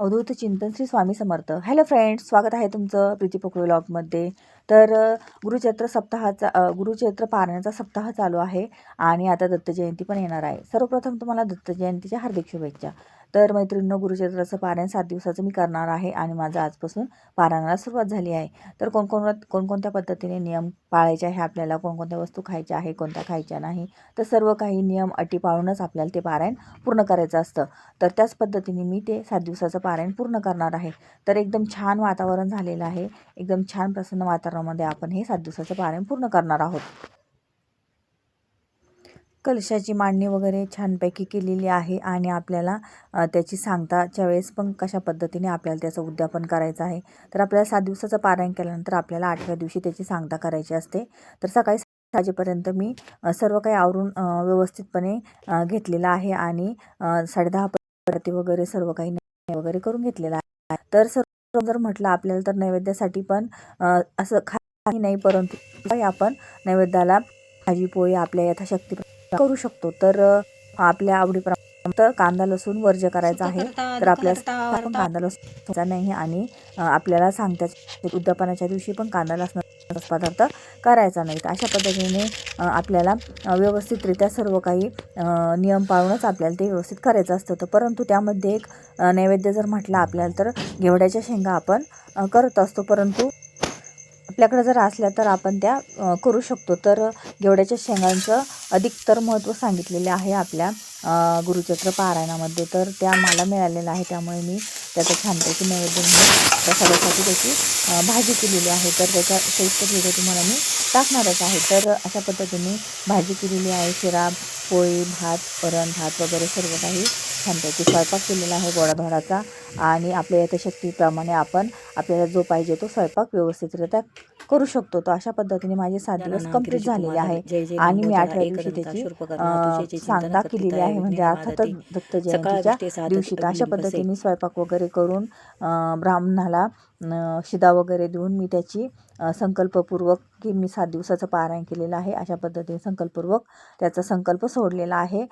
अवधूत चिंतन Shri Swami Samarth. Hello friends स्वागत आहे तुमचं प्रीती पोकळे ब्लॉगमध्ये तर गुरुचैत्र सप्ताहाचा गुरुचैत्र पारण्याचा सप्ताह चालू आहे आणि आता दत्त जयंती पण येणार आहे. सर्वप्रथम तुम्हाला दत्त जयंतीच्या हार्दिक शुभेच्छा. तर मैत्रिणींनो गुरुचरित्राचं पारायण सात दिवसाचं मी करणार आहे आणि माझं आजपासून पारायणाला सुरुवात झाली आहे. तर कोणकोण कोणकोणत्या पद्धतीने नियम पाळायचे आहे आपल्याला कोणकोणत्या वस्तू खायच्या आहे कोणत्या खायच्या नाही तर सर्व काही नियम अटी पाळूनच आपल्याला ते पारायण पूर्ण करायचं असतं. तर त्याच पद्धतीने मी ते सात दिवसाचं पारायण पूर्ण करणार आहे. तर एकदम छान वातावरण झालेलं आहे. एकदम छान प्रसन्न वातावरणामध्ये आपण हे सात दिवसाचं पारायण पूर्ण करणार आहोत. कलशाची मांडणी वगैरे छानपैकी केलेली आहे आणि आपल्याला त्याची सांगताच्या वेळेस पण कशा पद्धतीने आपल्याला त्याचं उद्यापन करायचं आहे. तर आपल्याला सात दिवसाचं पारायण केल्यानंतर आपल्याला आठव्या दिवशी त्याची सांगता करायची असते. तर सकाळी सात वाजेपर्यंत मी सर्व काही आवरून व्यवस्थितपणे घेतलेलं आहे आणि अ, साडेदहा वगैरे सर्व काही वगैरे करून घेतलेलं आहे. तर सर्व जर म्हटलं आपल्याला तर नैवेद्यासाठी पण असं काही नाही परंतु आपण नैवेद्याला भाजी पोळी आपल्या यथाशक्ती करू शकतो. तर आपल्या आवडीप्रमाणे तर कांदा लसूण वर्ज करायचा आहे. तर आपल्याला आपण कांदा लसूण नाही आणि आपल्याला सांगतात उद्यापनाच्या दिवशी पण कांदा लसणाचा पदार्थ करायचा नाही. तर अशा पद्धतीने आपल्याला व्यवस्थितरित्या सर्व काही नियम पाळूनच आपल्याला ते व्यवस्थित करायचं असतं. तर परंतु त्यामध्ये एक नैवेद्य जर म्हटलं आपल्याला तर घेवड्याच्या शेंगा आपण करत असतो. परंतु आपल्याकडे जर असल्या तर आपण त्या करू शकतो. तर घेवड्याच्या शेंगांचं अधिकतर महत्त्व सांगितलेले आहे आपल्या गुरुचक्र पारायणामध्ये. तर त्या मला मिळालेलं आहे त्यामुळे मी त्याचं छानपैकी नैवेद्य म्हणून प्रसादासाठी त्याची भाजी केलेली आहे. तर त्याचा सविस्तर व्हिडिओ तुम्हाला मी टाकणारच आहे. तर अशा पद्धतीने भाजी केलेली आहे. शिरा पोळी भात वरण भात वगैरे सर्व काही छानपैकी स्वयंपाक केलेला आहे गोडाधोडाचा आणि आपल्या यथाशक्तीप्रमाणे आपण आपल्याला जो पाहिजे तो स्वयंपाक व्यवस्थितरित्या करू शकतो. तर अशा पद्धतीने माझे सात दिवस कंप्लीट झालेले आहे. आणि मी आठव्या दिवशी त्याची सांगता केलेली आहे. म्हणजे अर्थातच दत्त जयंतीच्या दिवशी अशा पद्धतीने स्वयंपाक वगैरे करून ब्राह्मणाला शिदा वगैरे देऊन मी त्याची संकल्पपूर्वक की मी सात दिवसाचं पारायण केलेलं आहे. अशा पद्धतीने संकल्पपूर्वक त्याचा संकल्प सोडलेला आहे.